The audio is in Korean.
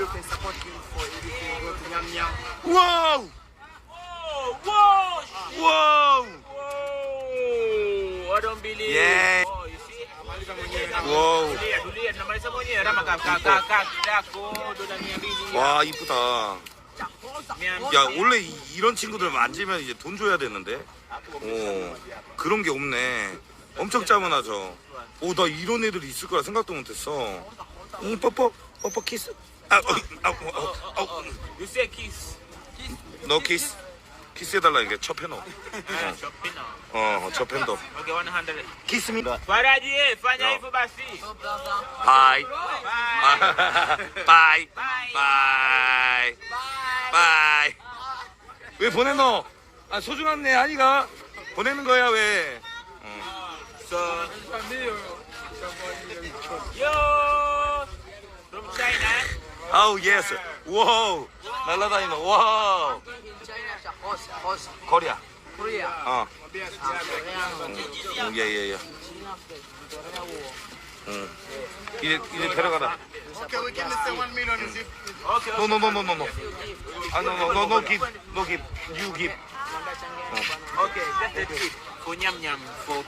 you can support him for everything. Go to Nyam Nyam. 와우! Whoa, whoa, 와우! whoa. I don't believe. Yeah. Oh, you see? 200. 와, 이쁘다. 야, 원래 이- 이런 친구들 만지면 이제 돈 줘야 되는데. 어, 그런 게 없네. 엄청 짜문하죠. 오, 나 이런 애들이 있을 거라 생각도 못했어. 이 뽀뽀, 뽀뽀 키스. 아, 어, 아, 어, 어, 어. You say kiss. 너 키스. 키스해달라, 이게 첫 패너. Ah, shopping now. 어, 첫 팬더. Okay, 100. 키스미. Faraji, eh, fanya No. hivyo basi. 바이. Bye. 바이. Bye. 바이. 바이. 왜 보내노? 아, 소중한 내 아니가? 보내는 거야, 왜? So, yo, from China. 와우. China siya, host, host. 코리아. Korea. 어. Ah. 응, 예, 예, 예. 응. 이제, 이제 데려가라. Okay, we give Mr. one million. Is it? Okay, No, no, no, no, no, no. 아, no, no, no, no, give. No, give. You give. okay, that's tip for nyam nyam for